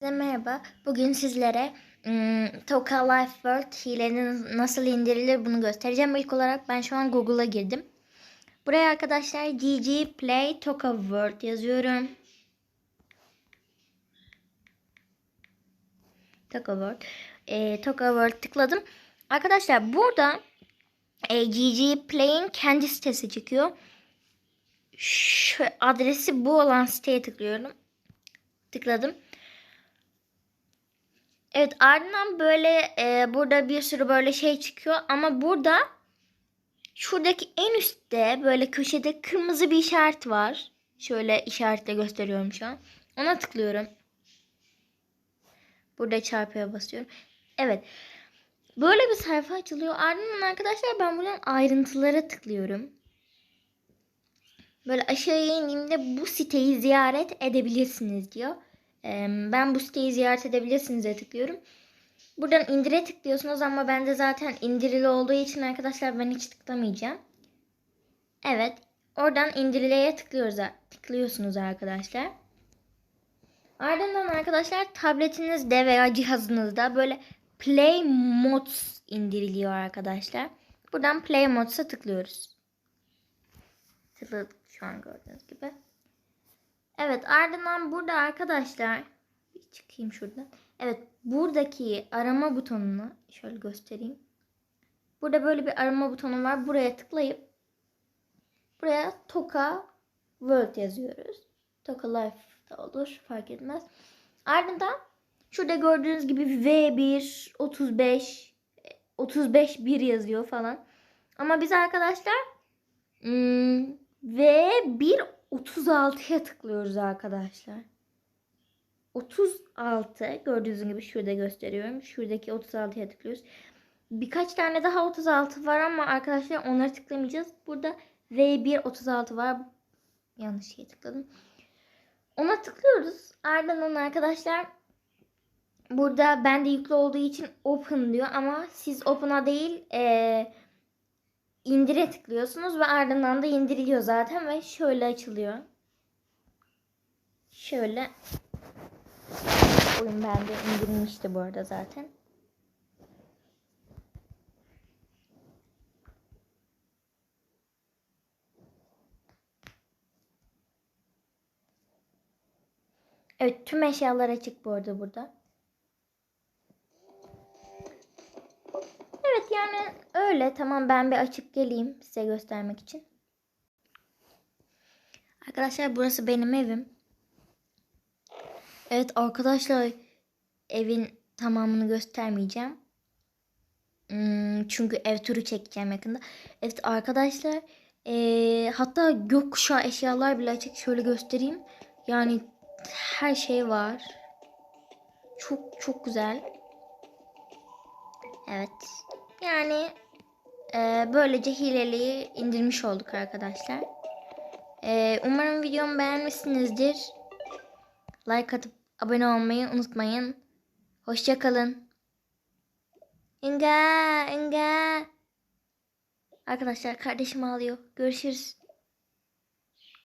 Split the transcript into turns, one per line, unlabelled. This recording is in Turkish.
Herkese merhaba. Bugün sizlere ım, Toka Life World hilenin nasıl indirilir bunu göstereceğim. İlk olarak ben şu an Google'a girdim. Buraya arkadaşlar GG Play Toka World yazıyorum. Toka World. E, Toka World tıkladım. Arkadaşlar burada e, GG Play'in kendi sitesi çıkıyor. Şu adresi bu olan siteye tıklıyorum. Tıkladım. Evet ardından böyle e, burada bir sürü böyle şey çıkıyor ama burada şuradaki en üstte böyle köşede kırmızı bir işaret var. Şöyle işaretle gösteriyorum şu an. Ona tıklıyorum. Burada çarpıya basıyorum. Evet. Böyle bir sayfa açılıyor. Ardından arkadaşlar ben buradan ayrıntılara tıklıyorum. Böyle aşağıya indiğimde bu siteyi ziyaret edebilirsiniz diyor. Ben bu siteyi ziyaret edebilirsiniz tıklıyorum. Buradan indire tıklıyorsunuz ama bende zaten indirili olduğu için arkadaşlar ben hiç tıklamayacağım. Evet. Oradan indirileye tıklıyoruz, tıklıyorsunuz arkadaşlar. Ardından arkadaşlar tabletinizde veya cihazınızda böyle Play Mods indiriliyor arkadaşlar. Buradan Play Mods'a tıklıyoruz. Tıkladık şu an gördüğünüz gibi. Evet ardından burada arkadaşlar bir çıkayım şuradan. Evet buradaki arama butonunu şöyle göstereyim. Burada böyle bir arama butonu var. Buraya tıklayıp buraya Toka World yazıyoruz. Toka Life da olur fark etmez. Ardından şurada gördüğünüz gibi V1 35 35 1 yazıyor falan. Ama biz arkadaşlar hmm, V1 36'ya tıklıyoruz arkadaşlar. 36 gördüğünüz gibi şurada gösteriyorum. Şuradaki 36'ya tıklıyoruz. Birkaç tane daha 36 var ama arkadaşlar onları tıklamayacağız. Burada V1 36 var. Yanlış şeye tıkladım. Ona tıklıyoruz. Ardından arkadaşlar burada bende yüklü olduğu için open diyor ama siz open'a değil eee indire tıklıyorsunuz ve ardından da indiriliyor zaten ve şöyle açılıyor. Şöyle oyun bende indirilmişti bu arada zaten. Evet tüm eşyalar açık bu arada burada. Yani öyle. Tamam ben bir açıp geleyim size göstermek için. Arkadaşlar burası benim evim. Evet arkadaşlar evin tamamını göstermeyeceğim. Hmm, çünkü ev turu çekeceğim yakında. Evet arkadaşlar ee, hatta gökkuşağı eşyalar bile açık. Şöyle göstereyim. Yani her şey var. Çok çok güzel. Evet. Yani e, böylece hileliği indirmiş olduk arkadaşlar. E, umarım videomu beğenmişsinizdir. Like atıp abone olmayı unutmayın. Hoşçakalın. İnga, İnga. Arkadaşlar kardeşim ağlıyor. Görüşürüz.